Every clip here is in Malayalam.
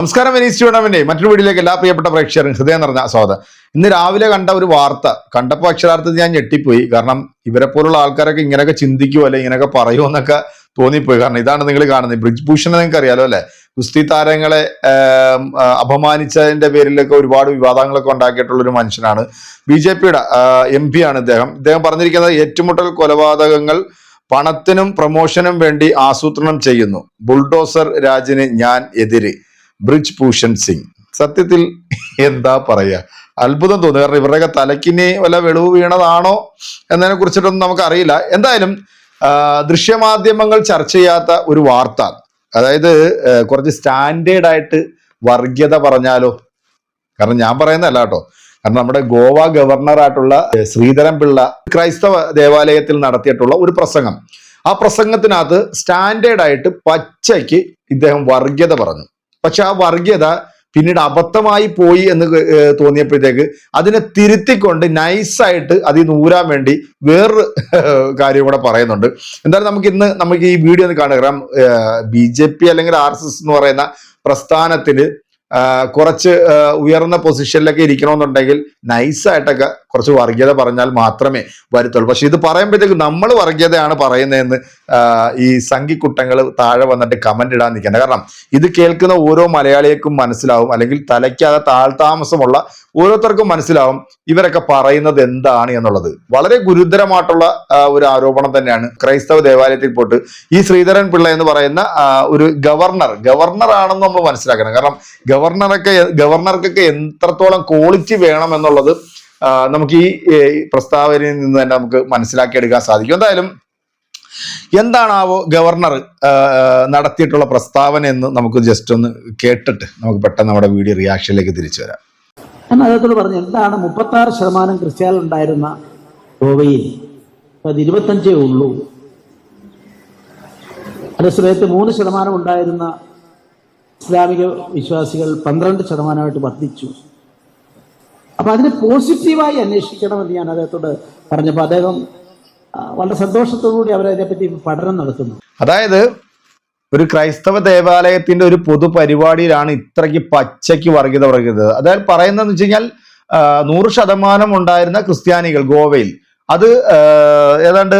നമസ്കാരം വിനീസ് ടൂർണമെന്റ് മറ്റൊരു വീഡിയോയിലേക്ക് എല്ലാ പ്രിയപ്പെട്ട പ്രേക്ഷകരും ഹൃദയം നിറഞ്ഞ സ്വാഗതം. ഇന്ന് രാവിലെ കണ്ട ഒരു വാർത്ത കണ്ടപ്പോൾ അക്ഷരാർത്ഥത്തിൽ ഞാൻ ഞെട്ടിപ്പോയി. കാരണം ഇവരെ പോലുള്ള ആൾക്കാരൊക്കെ ഇങ്ങനെയൊക്കെ ചിന്തിക്കുമോ അല്ലെ ഇങ്ങനെയൊക്കെ പറയുമോ എന്നൊക്കെ തോന്നിപ്പോയി. കാരണം ഇതാണ് നിങ്ങൾ കാണുന്നത്. ബ്രിജ് ഭൂഷണെ നിങ്ങൾക്ക് അറിയാലോ അല്ലെ? ഗുസ്തി താരങ്ങളെ അപമാനിച്ചതിന്റെ പേരിലൊക്കെ ഒരുപാട് വിവാദങ്ങളൊക്കെ ഉണ്ടാക്കിയിട്ടുള്ള ഒരു മനുഷ്യനാണ്. ബി ജെ പിയുടെ എം പി ആണ് ഇദ്ദേഹം. ഇദ്ദേഹം പറഞ്ഞിരിക്കുന്നത് ഏറ്റുമുട്ടൽ കൊലപാതകങ്ങൾ പണത്തിനും പ്രമോഷനും വേണ്ടി ആസൂത്രണം ചെയ്യുന്നു. ബുൾഡോസർ രാജിന് ഞാൻ എതിര്. ബ്രിജ് ഭൂഷൺ സിംഗ്. സത്യത്തിൽ എന്താ പറയാ? അത്ഭുതം തോന്നുന്നു കാരണം ഇവരുടെയൊക്കെ തലക്കിനി വല്ല വെളിവ് വീണതാണോ എന്നതിനെ കുറിച്ചിട്ടൊന്നും നമുക്കറിയില്ല. എന്തായാലും ദൃശ്യമാധ്യമങ്ങൾ ചർച്ച ചെയ്യാത്ത ഒരു വാർത്ത. അതായത് കുറച്ച് സ്റ്റാൻഡേർഡ് ആയിട്ട് വർഗീയത പറഞ്ഞാലോ? കാരണം ഞാൻ പറയുന്നതല്ല കേട്ടോ. കാരണം നമ്മുടെ ഗോവ ഗവർണറായിട്ടുള്ള ശ്രീധരൻ പിള്ള ക്രൈസ്തവ ദേവാലയത്തിൽ നടത്തിയിട്ടുള്ള ഒരു പ്രസംഗം. ആ പ്രസംഗത്തിനകത്ത് സ്റ്റാൻഡേർഡ് ആയിട്ട് പച്ചയ്ക്ക് ഇദ്ദേഹം വർഗീയത പറഞ്ഞു. പക്ഷെ ആ വർഗീയത പിന്നീട് അബദ്ധമായി പോയി എന്ന് തോന്നിയപ്പോഴത്തേക്ക് അതിനെ തിരുത്തിക്കൊണ്ട് നൈസായിട്ട് അതിൽ നിന്ന് ഊരാൻ വേണ്ടി വേറൊരു കാര്യം കൂടെ പറയുന്നുണ്ട്. എന്തായാലും നമുക്ക് ഇന്ന് നമുക്ക് ഈ വീഡിയോ ഒന്ന് കാണുക. കാരണം ബി ജെ പി അല്ലെങ്കിൽ ആർ എസ് എസ് എന്ന് പറയുന്ന പ്രസ്ഥാനത്തിന് കുറച്ച് ഉയർന്ന പൊസിഷനിലൊക്കെ ഇരിക്കണമെന്നുണ്ടെങ്കിൽ നൈസായിട്ടൊക്കെ കുറച്ച് വർഗീയത പറഞ്ഞാൽ മാത്രമേ വരുത്തുള്ളൂ. പക്ഷെ ഇത് പറയുമ്പോഴത്തേക്ക് നമ്മൾ വർഗീയതയാണ് പറയുന്നതെന്ന് ഈ സംഘിക്കുട്ടങ്ങൾ താഴെ വന്നിട്ട് കമന്റ് ഇടാൻ നിൽക്കേണ്ട. കാരണം ഇത് കേൾക്കുന്ന ഓരോ മലയാളികൾക്കും മനസ്സിലാവും അല്ലെങ്കിൽ തലയ്ക്കാതെ താഴ്താമസമുള്ള ഓരോരുത്തർക്കും മനസ്സിലാവും ഇവരൊക്കെ പറയുന്നത് എന്താണ് എന്നുള്ളത്. വളരെ ഗുരുതരമായിട്ടുള്ള ഒരു ആരോപണം തന്നെയാണ് ക്രൈസ്തവ ദേവാലയത്തിൽ പോയിട്ട് ഈ ശ്രീധരൻ പിള്ള എന്ന് പറയുന്ന ഒരു ഗവർണർ ഗവർണർ ആണെന്ന് നമ്മൾ മനസ്സിലാക്കണം. കാരണം ഗവർണറൊക്കെ ഗവർണർക്കൊക്കെ എത്രത്തോളം ക്വാളിറ്റി വേണം എന്നുള്ളത് നമുക്ക് ഈ പ്രസ്താവനയിൽ നിന്ന് തന്നെ നമുക്ക് മനസ്സിലാക്കിയെടുക്കാൻ സാധിക്കും. എന്തായാലും എന്താണാവോ ഗവർണർ നടത്തിയിട്ടുള്ള പ്രസ്താവന എന്ന് നമുക്ക് ജസ്റ്റ് ഒന്ന് കേട്ടിട്ട് നമുക്ക് പെട്ടെന്ന് നമ്മുടെ വീഡിയോ റിയാക്ഷനിലേക്ക് തിരിച്ചു വരാം. ഞാൻ അദ്ദേഹത്തോട് പറഞ്ഞു എന്താണ് മുപ്പത്തി ആറ് ശതമാനം ക്രിസ്ത്യാനി ഉണ്ടായിരുന്ന ഗോവയിൽ? അത് ഇരുപത്തഞ്ചേ ഉള്ളൂ. അതേസമയത്ത് മൂന്ന് ശതമാനം ഉണ്ടായിരുന്ന ഇസ്ലാമിക വിശ്വാസികൾ പന്ത്രണ്ട് ശതമാനമായിട്ട് വർദ്ധിച്ചു. അപ്പൊ അതിനെ പോസിറ്റീവായി അന്വേഷിക്കണമെന്ന് ഞാൻ അദ്ദേഹത്തോട് പറഞ്ഞപ്പോൾ അദ്ദേഹം വളരെ സന്തോഷത്തോടുകൂടി അവരതിനെപ്പറ്റി പഠനം നടത്തുന്നു. അതായത് ഒരു ക്രൈസ്തവ ദേവാലയത്തിന്റെ ഒരു പൊതു പരിപാടിയിലാണ് ഇത്രയ്ക്ക് പച്ചയ്ക്ക് വർഗീയത പറയുന്നത് അതായത് പറയുന്നതെന്ന് വെച്ച് കഴിഞ്ഞാൽ നൂറ് ശതമാനം ഉണ്ടായിരുന്ന ക്രിസ്ത്യാനികൾ ഗോവയിൽ അത് ഏതാണ്ട്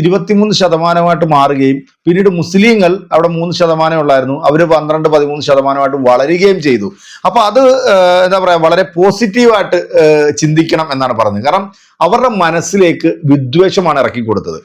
ഇരുപത്തിമൂന്ന് ശതമാനമായിട്ട് മാറുകയും പിന്നീട് മുസ്ലിങ്ങൾ അവിടെ മൂന്ന് ശതമാനം ഉള്ളായിരുന്നു. അവർ പന്ത്രണ്ട് പതിമൂന്ന് ശതമാനമായിട്ട് വളരുകയും ചെയ്തു. അപ്പൊ അത് എന്താ പറയാ വളരെ പോസിറ്റീവായിട്ട് ചിന്തിക്കണം എന്നാണ് പറഞ്ഞത്. കാരണം അവരുടെ മനസ്സിലേക്ക് വിദ്വേഷമാണ് ഇറക്കി കൊടുത്തത്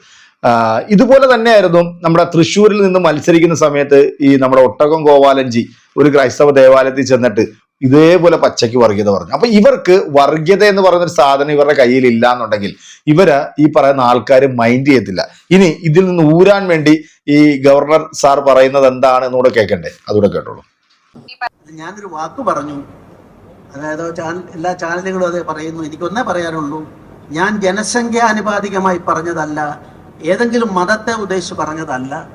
ഇതുപോലെ തന്നെയായിരുന്നു നമ്മുടെ തൃശ്ശൂരിൽ നിന്ന് മത്സരിക്കുന്ന സമയത്ത് ഈ നമ്മുടെ ഒട്ടകം ഗോപാലൻജി ഒരു ക്രൈസ്തവ ദേവാലയത്തിൽ ചെന്നിട്ട് ഇതേപോലെ പച്ചയ്ക്ക് വർഗീയത പറഞ്ഞു. അപ്പൊ ഇവർക്ക് വർഗീയത എന്ന് പറയുന്ന ഒരു സാധനം ഇവരുടെ കയ്യിൽ ഇല്ല എന്നുണ്ടെങ്കിൽ ഇവർ ഈ പറയുന്ന ആൾക്കാർ മൈൻഡ് ചെയ്യത്തില്ല. ഇനി ഇതിൽ നിന്ന് ഊരാൻ വേണ്ടി ഈ ഗവർണർ സാർ പറയുന്നത് എന്താണ് എന്നുകൂടെ കേൾക്കണ്ടേ അതുകൂടെ കേട്ടോളൂ. ഞാനൊരു വാക്ക് പറഞ്ഞു. അതായത് ചാനൽ എല്ലാ ചാനലുകളും അതേ പറയുന്നു. എനിക്കൊന്നേ പറയാനുള്ളൂ. ഞാൻ ജനസംഖ്യാനുപാതികമായി പറഞ്ഞതല്ല. ഏതെങ്കിലും മതത്തെ ഉദ്ദേശിച്ച് പറഞ്ഞതല്ല.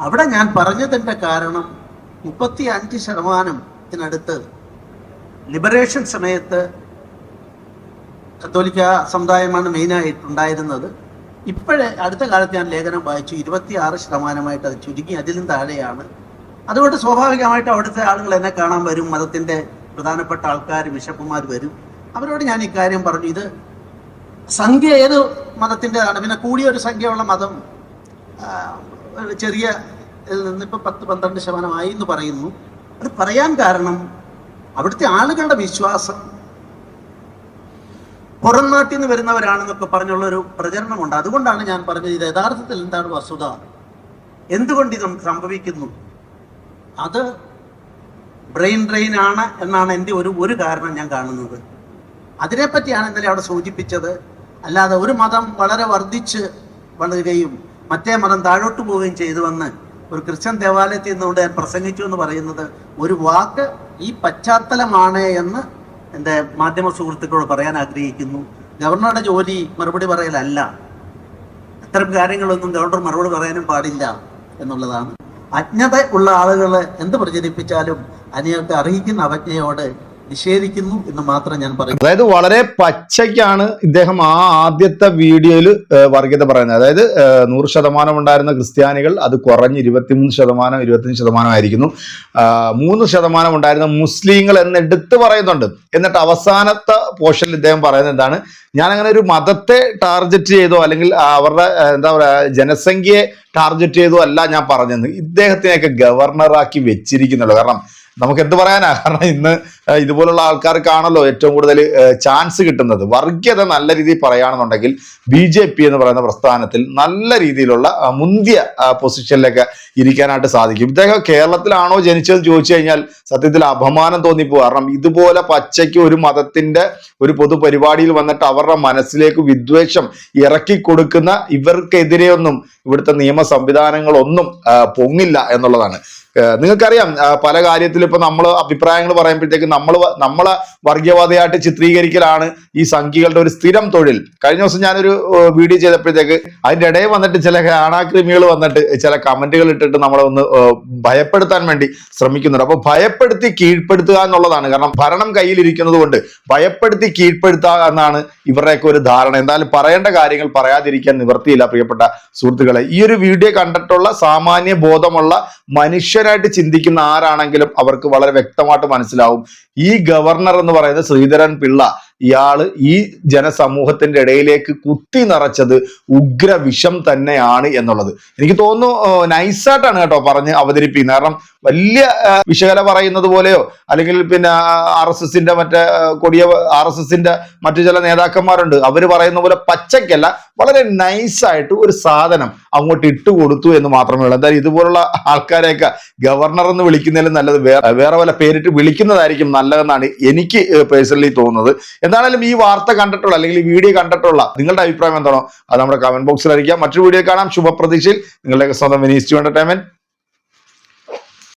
അവിടെ ഞാൻ പറഞ്ഞതിന്റെ കാരണം മുപ്പത്തി അഞ്ച് ശതമാനത്തിനടുത്ത് ലിബറേഷൻ സമയത്ത് കത്തോലിക്ക സമുദായമാണ് മെയിനായിട്ടുണ്ടായിരുന്നത് ഇപ്പോഴേ അടുത്ത കാലത്ത് ഞാൻ ലേഖനം വായിച്ചു. ഇരുപത്തി ആറ് ശതമാനമായിട്ട് അത് ചുരുങ്ങി അതിലും താഴെയാണ്. അതുകൊണ്ട് സ്വാഭാവികമായിട്ട് അവിടുത്തെ ആളുകൾ എന്നെ കാണാൻ വരും. മതത്തിന്റെ പ്രധാനപ്പെട്ട ആൾക്കാർ ബിഷപ്പുമാർ വരും. അവരോട് ഞാൻ ഇക്കാര്യം പറഞ്ഞു. ഇത് സംഖ്യ ഏത് മതത്തിന്റെതാണ്? പിന്നെ കൂടിയ ഒരു സംഖ്യയുള്ള മതം ചെറിയ ഇതിൽ നിന്ന് ഇപ്പൊ പത്ത് പന്ത്രണ്ട് ശതമാനമായി എന്ന് പറയുന്നു. അത് പറയാൻ കാരണം അവിടുത്തെ ആളുകളുടെ വിശ്വാസം. പുറം നാട്ടിൽ നിന്ന് വരുന്നവരാണെന്നൊക്കെ പറഞ്ഞുള്ളൊരു പ്രചരണമുണ്ട്. അതുകൊണ്ടാണ് ഞാൻ പറഞ്ഞത് ഇത് യഥാർത്ഥത്തിൽ എന്താണ് വസ്തുത? എന്തുകൊണ്ട് ഇത് സംഭവിക്കുന്നു? അത് ബ്രെയിൻ ഡ്രെയിൻ ആണ് എന്നാണ് എന്റെ ഒരു ഒരു കാരണം ഞാൻ കാണുന്നത്. അതിനെപ്പറ്റിയാണ് ഇന്നലെ അവിടെ സൂചിപ്പിച്ചത്. അല്ലാതെ ഒരു മതം വളരെ വർദ്ധിച്ച് വളരുകയും മറ്റേ മതം താഴോട്ട് പോവുകയും ചെയ്തുവെന്ന് ഒരു ക്രിസ്ത്യൻ ദേവാലയത്തിൽ നിന്നുകൊണ്ട് ഞാൻ പ്രസംഗിച്ചു എന്ന് പറയുന്നത് ഒരു വാക്ക് ഈ പശ്ചാത്തലമാണ് എന്ന് എന്റെ മാധ്യമ സുഹൃത്തുക്കളോട് പറയാൻ ആഗ്രഹിക്കുന്നു. ഗവർണറുടെ ജോലി മറുപടി പറയലല്ല. അത്തരം കാര്യങ്ങളൊന്നും ഗവർണർ മറുപടി പറയാനും പാടില്ല എന്നുള്ളതാണ്. അജ്ഞത ഉള്ള ആളുകൾ എന്ത് പ്രചരിപ്പിച്ചാലും അതിനെയൊക്കെ അർഹിക്കുന്ന അവജ്ഞയോട് നിഷേധിക്കുന്നു എന്ന് മാത്രം ഞാൻ പറയുന്നു. അതായത് വളരെ പച്ചയ്ക്കാണ് ഇദ്ദേഹം ആ ആദ്യത്തെ വീഡിയോയിൽ വർഗീയത പറയുന്നത്. അതായത് നൂറ് ശതമാനം ഉണ്ടായിരുന്ന ക്രിസ്ത്യാനികൾ അത് കുറഞ്ഞ് ഇരുപത്തിമൂന്ന് ശതമാനം ഇരുപത്തിയഞ്ച് ശതമാനം ആയിരിക്കുന്നു. ആ, മൂന്ന് ശതമാനം ഉണ്ടായിരുന്ന മുസ്ലിങ്ങൾ എന്ന് എടുത്ത് പറയുന്നുണ്ട്. എന്നിട്ട് അവസാനത്തെ പോർഷനിൽ ഇദ്ദേഹം പറയുന്നത് എന്താണ്? ഞാൻ അങ്ങനെ ഒരു മതത്തെ ടാർഗറ്റ് ചെയ്തോ അല്ലെങ്കിൽ അവരുടെ എന്താ പറയുക ജനസംഖ്യയെ ടാർഗറ്റ് ചെയ്തോ അല്ല ഞാൻ പറഞ്ഞത്. ഇദ്ദേഹത്തിനെയൊക്കെ ഗവർണറാക്കി വെച്ചിരിക്കുന്നുള്ളൂ. കാരണം നമുക്ക് എന്ത് പറയാനാ? കാരണം ഇന്ന് ഇതുപോലുള്ള ആൾക്കാർക്കാണല്ലോ ഏറ്റവും കൂടുതൽ ചാൻസ് കിട്ടുന്നത്. വർഗീയത നല്ല രീതിയിൽ പറയുകയാണെന്നുണ്ടെങ്കിൽ ബി ജെ പി എന്ന് പറയുന്ന പ്രസ്ഥാനത്തിൽ നല്ല രീതിയിലുള്ള മുന്തിയ പൊസിഷനിലൊക്കെ ഇരിക്കാനായിട്ട് സാധിക്കും. ഇദ്ദേഹം കേരളത്തിലാണോ ജനിച്ചതെന്ന് ചോദിച്ചു കഴിഞ്ഞാൽ സത്യത്തിൽ അപമാനം തോന്നിപ്പോ കാരണം ഇതുപോലെ പച്ചയ്ക്ക് ഒരു മതത്തിന്റെ ഒരു പൊതുപരിപാടിയിൽ വന്നിട്ട് അവരുടെ മനസ്സിലേക്ക് വിദ്വേഷം ഇറക്കി കൊടുക്കുന്ന ഇവർക്കെതിരെയൊന്നും ഇവിടുത്തെ നിയമ സംവിധാനങ്ങളൊന്നും പൊങ്ങില്ല എന്നുള്ളതാണ്. നിങ്ങൾക്കറിയാം പല കാര്യത്തിലും ഇപ്പൊ നമ്മൾ അഭിപ്രായങ്ങൾ പറയുമ്പോഴത്തേക്ക് നമ്മൾ നമ്മളെ വർഗീയവാദിയായിട്ട് ചിത്രീകരിക്കലാണ് ഈ സംഖ്യകളുടെ ഒരു സ്ഥിരം തൊഴിൽ. കഴിഞ്ഞ ദിവസം ഞാനൊരു വീഡിയോ ചെയ്തപ്പോഴത്തേക്ക് അതിന്റെ ഇടയിൽ വന്നിട്ട് ചില കാണാക്രിമികൾ വന്നിട്ട് ചില കമന്റുകൾ ഇട്ടിട്ട് നമ്മളെ ഒന്ന് ഭയപ്പെടുത്താൻ വേണ്ടി ശ്രമിക്കുന്നുണ്ട്. അപ്പൊ ഭയപ്പെടുത്തി കീഴ്പ്പെടുത്തുക എന്നുള്ളതാണ്. കാരണം ഭരണം കയ്യിലിരിക്കുന്നത് കൊണ്ട് ഭയപ്പെടുത്തി കീഴ്പ്പെടുത്തുക എന്നാണ് ഇവരുടെയൊക്കെ ഒരു ധാരണ. എന്തായാലും പറയേണ്ട കാര്യങ്ങൾ പറയാതിരിക്കാൻ നിവർത്തിയില്ല പ്രിയപ്പെട്ട സുഹൃത്തുക്കളെ. ഈ ഒരു വീഡിയോ കണ്ടിട്ടുള്ള സാമാന്യ ബോധമുള്ള മനുഷ്യരായിട്ട് ചിന്തിക്കുന്ന ആരാണെങ്കിലും അവർക്ക് വളരെ വ്യക്തമായിട്ട് മനസ്സിലാവും. ഈ ഗവർണർ എന്ന് പറയുന്നത് ശ്രീധരൻ പിള്ള. ഇയാൾ ഈ ജനസമൂഹത്തിന്റെ ഇടയിലേക്ക് കുത്തി നിറച്ചത് ഉഗ്ര വിഷം തന്നെയാണ് എന്നുള്ളത്. എനിക്ക് തോന്നുന്നു നൈസായിട്ടാണ് കേട്ടോ പറഞ്ഞ് അവതരിപ്പിക്കുന്നത്. കാരണം വലിയ വിശകല പറയുന്നത് പോലെയോ അല്ലെങ്കിൽ പിന്നെ ആർ എസ് എസിന്റെ മറ്റേ കൊടിയ ആർ എസ് എസിന്റെ മറ്റു ചില നേതാക്കന്മാരുണ്ട്. അവർ പറയുന്ന പോലെ പച്ചക്കല്ല വളരെ നൈസായിട്ട് ഒരു സാധനം അങ്ങോട്ട് ഇട്ട് കൊടുത്തു എന്ന് മാത്രമേ ഉള്ളൂ. എന്തായാലും ഇതുപോലുള്ള ആൾക്കാരെയൊക്കെ ഗവർണർ എന്ന് വിളിക്കുന്നതിലും നല്ലത് വേറെ വേറെ വല്ല പേരിട്ട് വിളിക്കുന്നതായിരിക്കും നല്ലതെന്നാണ് എനിക്ക് പേഴ്സണലി തോന്നുന്നത്. എന്താണെങ്കിലും ഈ വാർത്ത കണ്ടിട്ടുള്ള അല്ലെങ്കിൽ ഈ വീഡിയോ കണ്ടിട്ടുള്ള നിങ്ങളുടെ അഭിപ്രായം എന്താണോ അത് നമ്മുടെ കമന്റ് ബോക്സിൽ അറിയിക്കാം. മറ്റൊരു വീഡിയോ കാണാം. ശുഭപ്രതീക്ഷയിൽ നിങ്ങളുടെ സ്വന്തം വിനീസ് ടു